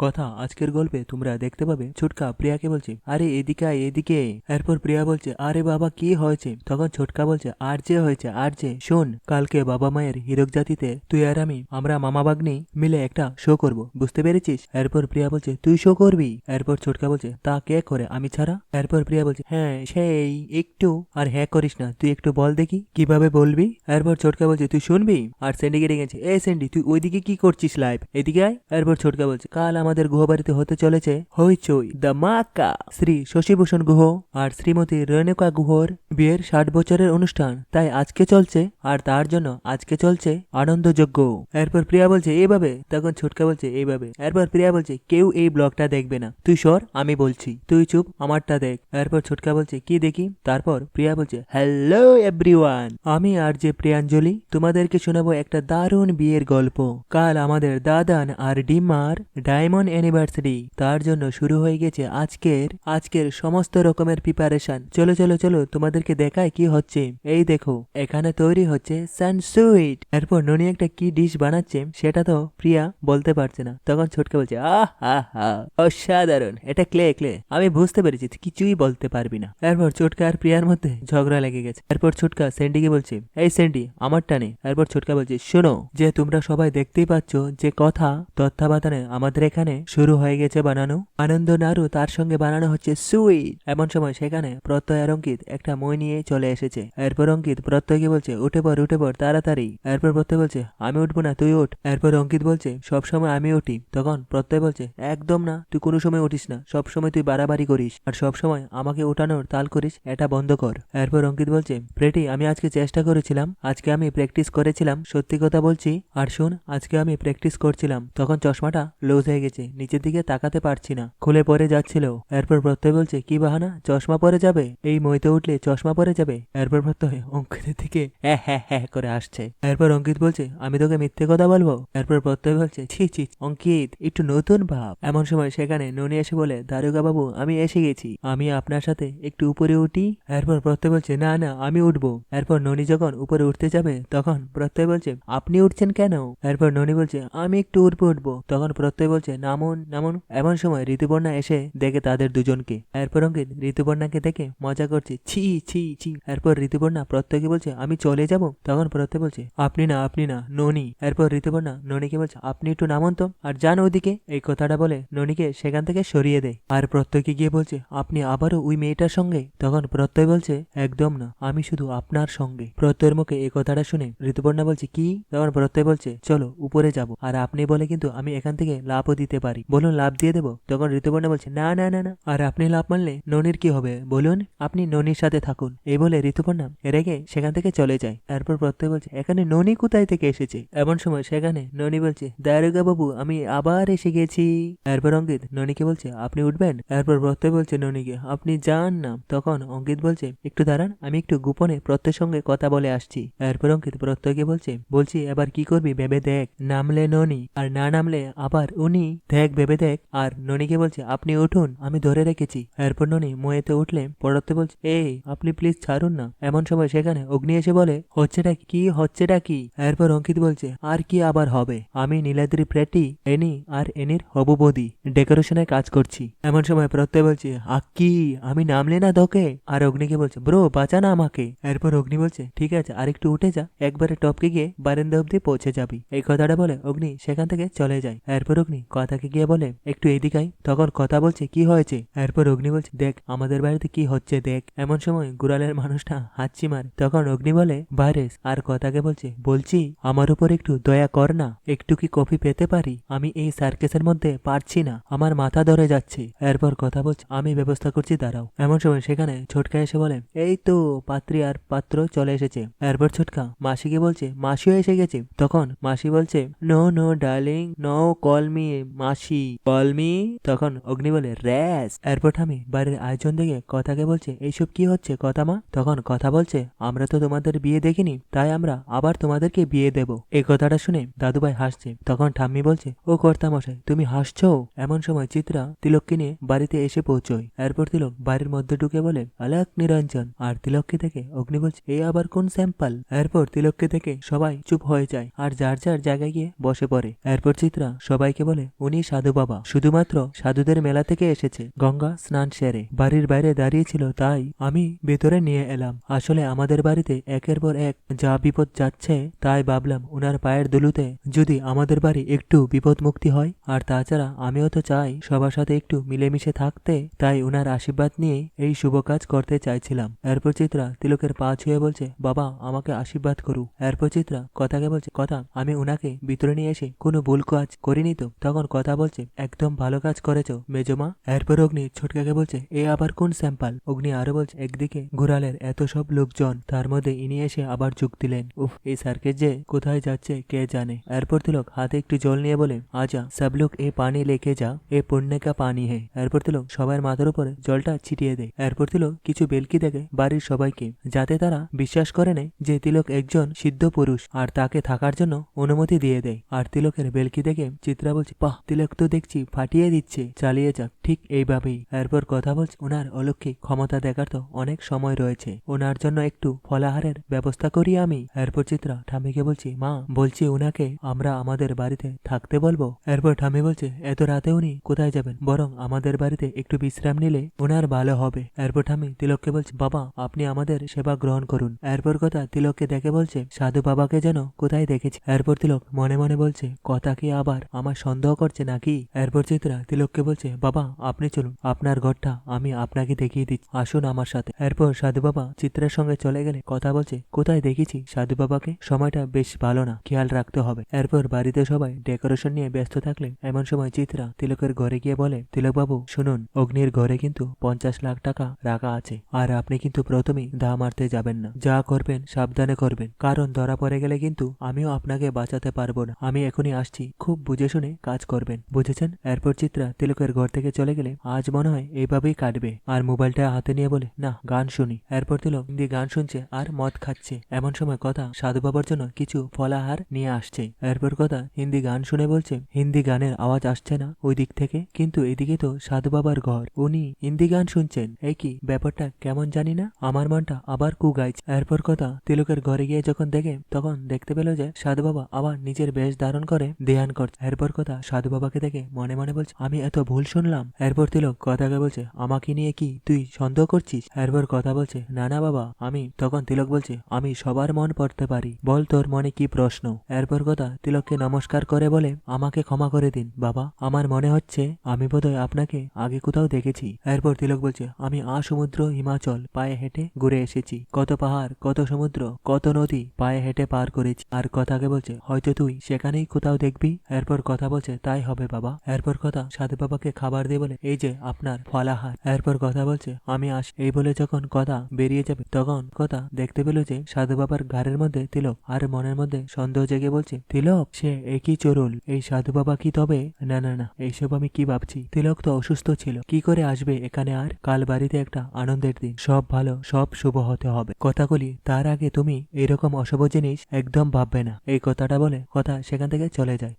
কথা, আজকের গল্পে তোমরা দেখতে পাবে ছোটকা প্রিয়াকে বলছে, আরে, এদিকে আয়, এদিকে এরপর প্রিয়া বলছে, আরে বাবা, কি হয়েছে? তখন ছোটকা বলছে, আর যে হয়েছে, আর যে, শোন, কালকে বাবা মায়ের হীরক জাতিতে তুই আর আমি, আমরা মামা বাগনি মিলে একটা শো করব, বুঝতে পেরেছিস? এরপর প্রিয়া বলছে, তুই শো করবি? এরপর ছোটকা বলছে, তা কে করে, আমি ছাড়া? এরপর প্রিয়া বলছে হ্যাঁ সেই, একটু, আর হ্যাঁ করিস না, তুই একটু বল দেখি, কীভাবে বলবি? এরপর ছোটকা বলছে, তুই শুনবি? আর স্যান্ডিকে ডেকেছে এ স্যান্ডি তুই ওইদিকে কি করছিস লাইভ এদিকে আয়। এরপর ছোটকা বলছে, কাল আমাদের গুহবাড়িতে হতে চলেছে হইচই। দ্য মাকা শ্রী শশীভূষণ গুহ আর শ্রীমতী রেণুকা গুহর বিয়ের ষাট বছরের অনুষ্ঠান। তাই আজকে চলছে আর তার জন্য আজকে চলছে আনন্দযজ্ঞ। এরপর প্রিয়া বলছে এইভাবে তখন ছোটকা বলছে এইভাবে এরপর প্রিয়া বলছে, কেউ এই ব্লগটা দেখবে না। তুই সর, আমি বলছি। তুই চুপ, আমারটা দেখ। এরপর ছোটকা বলছে, কি দেখি? তারপর প্রিয়া বলছে, হ্যালো এভরিওয়ান, আমি আর যে প্রিয়াঞ্জলি, তোমাদেরকে শোনাবো একটা দারুণ বিয়ের গল্প। কাল আমাদের দাদান আর ডিমার ডায়মন্ড অ্যানিভার্সারি তার জন্য শুরু হয়ে গেছে আজকের আজকের সমস্ত রকমের প্রিপারেশন চলো চলো চলো, তোমাদেরকে দেখায় কি হচ্ছে। এই দেখো, এখানে তৈরি হচ্ছে সানসুইট এরপর ননি একটা কি ডিশ বানাচ্ছে, সেটা তো প্রিয়া বলতে পারছে না। তখন ছোটকে বলছে, আহ আহ আহ অসাধারণ, এটা ক্লে ক্লে। আমি বুঝতে পেরেছি কিছুই বলতে পারবি না। এরপর ছোটকা আর প্রিয়ার মধ্যে ঝগড়া লেগে গেছে। এরপর ছোটকা স্যান্ডিকে বলছে, এই স্যান্ডি আমার টানে এরপর ছোটকা বলছে, শোনো, যে তোমরা সবাই দেখতেই পাচ্ছ যে কথা তত্ত্বাবধানে আমাদের এখানে শুরু হয়ে গেছে বানানো। আনন্দ নাড়ু তার সঙ্গে বানানো হচ্ছে সুইট। এমন সময় সেখানে প্রত্যয় আর অঙ্কিত একটা মই নিয়ে চলে এসেছে। এরপর অঙ্কিত প্রত্যয়কে বলছে, উঠে পর উঠে পর তাড়াতাড়ি। এরপর প্রত্যয় বলছে, আমি উঠবো না, তুই উঠ। এরপর অঙ্কিত বলছে, সব সময় আমি উঠি। তখন প্রত্যয় বলছে, একদম না, তুই কোনো সময় উঠিস না। সব সময় তুই বাড়াবাড়ি করিস। আর সব সময় আমাকে উঠানোর তাল করিস, এটা বন্ধ কর। এরপর অঙ্কিত বলছে, প্রেটি, আমি আজকে চেষ্টা করেছিলাম। আজকে আমি প্র্যাকটিস করেছিলাম। সত্যি কথা বলছি। আর শুন, আজকে আমি প্র্যাকটিস করছিলাম। তখন চশমাটা লুজ হয়ে গেছে। নিচের দিকে তাকাতে পারছি না। খুলে পরে যাচ্ছিল। এরপর প্রত্যয় বলছে, কি বাহানা? চশমা পরে যাবে? এই মইতে উঠলে চশমা পরে যাবে? এরপর প্রত্যয় অঙ্কিতের দিকে হ্যাঁ হ্যাঁ হ্যাঁ করে আসছে। এরপর অঙ্কিত বলছে, আমি তোকে মিথ্যে কথা বলব? এরপর প্রত্যয় বলছে, ছি ছি, অঙ্কিত, একটু নতুন ভাব। এমন সময় সেখানে ননি এসে বলে, দারোগা বাবু, আমি এসে গেছি। আমি আপনার সাথে একটু উপরে উঠি? এরপর প্রত্যয় বলছে, না না, আমি উঠবো। এরপর ননি যখন উপরে উঠতে যাবে, তখন প্রত্যয় বলছে, আপনি উঠছেন কেন? এরপর ননি বলছে, আমি একটু উপরে উঠবো। তখন প্রত্যয় বলছে নামুন নামুন। এমন সময় ঋতুপর্ণা এসে দেখে তাদের দুজনকে। এরপর অঙ্কিত ঋতুপর্ণাকে দেখে মজা করছে। ছি ছি ছি। এরপর ঋতুপর্ণা প্রত্যয়কে বলছে, আমি চলে যাব? তখন প্রত্যয় বলছে, আপনি না আপনি না, ননি। এরপর ঋতুপর্ণা ননিকে বলছে, আপনি একটু নামুন তো, আর যান ওদিকে। এই কথাটা বলে ননিকে সেখান থেকে সরিয়ে দেয়। আর প্রত্যয়কে গিয়ে বলছে, আপনি আবারও ওই মেয়েটার সঙ্গে? তখন প্রত্যয় বলছে, একদম না, আমি শুধু আপনার সঙ্গে। প্রত্যয়ের মুখে এই কথাটা শুনে ঋতুপর্ণা বলছে, কি? তখন প্রত্যয় বলছে, চলো, উপরে যাব। আর আপনি বলে কিন্তু আমি এখান থেকে লাভও দিতে পারি। বলুন, লাভ দিয়ে দেবো? তখন ঋতুপর্ণা বলছে, না না না না। আর আপনি লাভ মানলে ননির কি হবে? বলুন, আপনি ননির সাথে থাকুন। এই বলে ঋতুপর্ণা রেগে সেখান থেকে চলে যায়। এরপর প্রত্যয় বলছে, এখানে ননি কোথায় থেকে এসেছে? এমন সময় সেখানে ননি বলছে দারোগা বাবু আমি আবার এসে গেছি। এরপর অঙ্কিত ননিকে বলছে, আপনি উঠবেন? এরপর প্রত্যয় বলছে ননিকে, আপনি যান না। তখন অঙ্কিত বলছে, একটু দাঁড়ান, আমি একটু গোপনে প্রত্যয়ের সঙ্গে কথা বলে আসছি। এরপর অঙ্কিত প্রত্যয়কে বলছে, বলছি, এবার কি করবি ভেবে দেখ? নামলে ননি, আর না নামলে আবার উনি। দেখ, ভেবে দেখ। আর ননিকে বলছে, আপনি উঠুন, আমি ধরে রেখেছি। এরপর ননি ময়েতে উঠলে পড়তে বলছে, এই, আপনি প্লিজ ছাড়ুন না। এমন সময় সেখানে অগ্নি এসে বলে, হচ্ছেটা কি? হচ্ছেটা কি? এরপর অঙ্কিত বলছে, আর কি আবার হবে? আমি নীলাদ্রি প্রেটি, এনি আর এনির হবু বৌদি ডেকোরেশনের কাজ করছি। এমন সময় প্রত্যয় বলছে, আক্কি, আমি নামলে না ধোকে আর অগ্নিকে বলছে, ব্রো, বাঁচা না আমাকে। এরপর অগ্নি বলছে, ঠিক আছে আর একটু উঠে যা, একবারে টপকে গিয়ে বারান্দা অব্দি পৌঁছে যাবি। এই কথাটা বলে অগ্নি সেখান থেকে চলে যায়। এরপর অগ্নি কথাকে গিয়ে বলে, একটু এদিকাই তখন কথা বলছে, কি হয়েছে? এরপর অগ্নি বলছে, দেখ, আমাদের বাড়িতে কি হচ্ছে দেখ। এমন সময় গুড়ালের মানুষটা হাঁচি মারে। তখন অগ্নি বলে ভাইরেস আর কথাকে বলছে, বলছি, আমার উপর একটু দয়া কর না। একটু কি কফি পেতে পারি? আমি এই সার্কেসের মধ্যে পারছি না। আমার মাথা ধরে যাচ্ছে। এরপর কথা বলছে, আমি ব্যবস্থা করছি, দাঁড়াও। এমন সময় সেখানে ছোটকা এসে বলে, এই তো পাত্রী আর পাত্র চলে এসেছে। এরপর ছোটকা মাসিকে বলছে, মাসিও এসে গেছে? তখন মাসি বলছে, no no, darling, no, call me মাসি কল মি তখন অগ্নি বলে র্যাস এরপর আমি বাড়ির আয়োজন দেখে কথাকে বলছে, এইসব কি হচ্ছে কথা মা? তখন কথা বলছে, আমরা তো তোমাদের বিয়ে দেখিনি, তাই আমরা আবার তোমাদেরকে বিয়ে দেব। এই কথাটা শুনে দাদুভাই হাসছে। তখন ঠাম্মি বলছে, ও কর্তামশাই, তুমি হাসছো? এমন সময় চিত্রা তিলককে নিয়ে বাড়িতে এসে পৌঁছয়। এরপর তিলক বাড়ির মধ্যে ঢুকে বলে, আলাক নিরঞ্জন! আর তিলককে থেকে অগ্নি বলছে এই আবার কোন স্যাম্পল? এরপর তিলককে দেখে সবাই চুপ হয়ে যায়, আর যার যার জায়গায় গিয়ে বসে পড়ে। এরপর চিত্রা সবাইকে বলে উনি সাধু বাবা। শুধুমাত্র সাধুদের মেলা থেকে এসেছে গঙ্গা স্নান সেরে। বাড়ির বাইরে দাঁড়িয়েছিল তাই আমি ভেতরে নিয়ে এলাম। আসলে আমাদের বাড়িতে একের পর এক যা বিপদ যাচ্ছে তাই ভাবলাম উনার পায়ের দুলুতে যদি আমাদের বাড়ি একটু বিপদ মুক্তি হয়, আর তাছাড়া আমিও তো চাই সবার সাথে একটু মিলেমিশে থাকতে, তাই উনার আশীর্বাদ নিয়ে এই শুভ কাজ করতে চাইছিলাম। এরপর চিত্রা তিলকের পা ছুঁয়ে বলছে, বাবা, আমাকে আশীর্বাদ করু। এরপর চিত্রা কথাকে বলছে, কথা, আমি উনাকে ভিতরে নিয়ে এসে কোনো ভুল কাজ করিনি তো? তখন কথা বলছে, একদম ভালো কাজ করেছ মেজমা এরপর অগ্নি ছোটকাকে বলছে, এ আবার কোন স্যাম্পাল? অগ্নি আরও বলছে, একদিকে ঘোরালের এত সব লোকজন, তার মধ্যে ইনি এসে আবার যোগ দিলেন। উফ, এই সার্কেস যে কোথায় যাচ্ছে কে জানে। এরপর তিলক হাতে একটু জল নিয়ে বলে, আজা সব লোক এ পানি লেকে যা, এ পুণ্য কা পানি হে। এরপর তিলক সবার মাথার উপরে জলটা ছিটিয়ে দেয়। এরপর তিলক কিছু বেলকি দেখে বাড়ির সবাইকে, যাতে তারা বিশ্বাস করে নেয় যে তিলক একজন সিদ্ধ পুরুষ, আর তাকে থাকার জন্য অনুমতি দিয়ে দেয়। আর তিলকের বেলকি দেখে চিত্রা বলছে, বাহ তিলক তো দেখছি ফাটিয়ে দিচ্ছে, চালিয়ে যাক, ঠিক এইভাবেই। এরপর কথা বলছে ওনার অলৌকিক ক্ষমতা দেখার তো অনেক সময় রয়েছে। ওনার জন্য একটু ফলাহারের ব্যবস্থা করি আমি। এরপর চিত্রা ঠামিকে বলছি, মা, বলছি ওনাকে আমরা আমাদের বাড়িতে থাকতে বলব? এরপর ঠামি বলছে, এত রাতে উনি কোথায় যাবেন? বরং আমাদের বাড়িতে একটু বিশ্রাম নিলে ওনার ভালো হবে। এরপর ঠামি তিলককে বলছে, বাবা, আপনি আমাদের সেবা গ্রহণ করুন। এরপর কথা তিলককে দেখে বলছে, সাধু বাবাকে যেন কোথায় দেখেছি? এরপর তিলক মনে মনে বলছে, কথা কি আবার আমার সন্দেহ করছে? নাকি? এরপর চিত্রা তিলককে বলছে, বাবা, আপনি চলুন। আপনার ঘরটা আমি আপনাকে দেখিয়ে দিচ্ছি। আসুন আমার সাথে। এরপর সাধু বাবা চিত্রের সঙ্গে চলে গেলে কথা বলছে, কোথায় দেখেছি সাধু বাবাকে? সময়টা বেশ ভালো না, খেয়াল রাখতে হবে। এরপর বাড়িতে সবাই ডেকোরেশন নিয়ে ব্যস্ত থাকলে এমন সময় চিত্রা তিলকের ঘরে গিয়ে বলে তিলক বাবু শুনুন, অগ্নির ঘরে কিন্তু পঞ্চাশ লাখ টাকা রাখা আছে, আর আপনি কিন্তু প্রথমেই দা মারতে যাবেন না। যা করবেন সাবধানে করবেন, কারণ ধরা পড়ে গেলে কিন্তু আমিও আপনাকে বাঁচাতে পারব না। আমি এখনই আসছি, খুব বুঝে শুনে কাজ করবেন বুঝেছেন? এরপর চিত্রা তিলকের ঘর থেকে চলে গেলে আজ মনে হয় এইভাবেই কাটবে। আর মোবাইলটা হাতে নিয়ে বলে, না, গান শুনি। এরপর তিলক হিন্দি গান শুনছে আর মদ খাচ্ছে। এমন সময় কথা সাধু বাবার জন্য কিছু ফলাহার নিয়ে আসছে। এরপর কথা হিন্দি গান শুনে বলছে, হিন্দি গানের আওয়াজ আসছে না ওই দিক থেকে, কিন্তু এদিকে তো সাধু বাবার ঘর। উনি হিন্দি গান শুনছেন। এই কি ব্যাপারটা কেমন জানি না? আমার মনটা আবার কু গাইছে। এরপর কথা তিলকের ঘরে গিয়ে যখন দেখে, তখন দেখতে পেল যে সাধু বাবা আবার নিজের বেশ ধারণ করে ধ্যান করছে। এরপর কথা সাধু বাবাকে দেখে মনে মনে বলছে, আমি এত ভুল শুনলাম। এরপর তিলক কথাকে বলছে, আমাকে নিয়ে কি তুই সন্দেহ করছিস? এরপর কথা বলছে, না না বাবা, আমি তখন তিলক বলছে, আমি সবার মন পড়তে পারি। বল তোর মনে কি প্রশ্ন? এরপর কথা তিলককে নমস্কার করে বলে, আমাকে ক্ষমা করে দিন, বাবা। আমার মনে হচ্ছে আমি বোধহয় আপনাকে আগে কোথাও দেখেছি। এরপর তিলক বলছে, আমি আ সমুদ্র হিমাচল পায়ে হেঁটে ঘুরে এসেছি। কত পাহাড়, কত সমুদ্র, কত নদী পায়ে হেঁটে পার করেছি। আর কথাকে বলছে, হয়তো তুই সেখানেই কোথাও দেখবি? এরপর কথা বলছে তাই হবে বাবা। এরপর কথা সাধু বাবাকে খাবার দিয়ে বলে, এই যে আপনার ফলাহার। এরপর কথা বলছে, আমি আস। এই বলে যখন কথা বেরিয়ে যাবে, তখন কথা দেখতে পেল যে সাধু বাবার ঘাড়ের মধ্যে তিলক আর মনের মধ্যে সন্দেহ জেগে বলছে, তিলক, সে একই চরুল। এই সাধু বাবা কি তবে? না না না, এইসব আমি কি ভাবছি? তিলক তো অসুস্থ ছিল। কি করে আসবে এখানে আর? কাল বাড়িতে একটা আনন্দের দিন। সব ভালো, সব শুভ হতে হবে। কথাগুলি, তার আগে তুমি এরকম অশুভ জিনিস একদম ভাববে না। এই কথাটা বলে, কথা সেখান থেকে চলে যায়।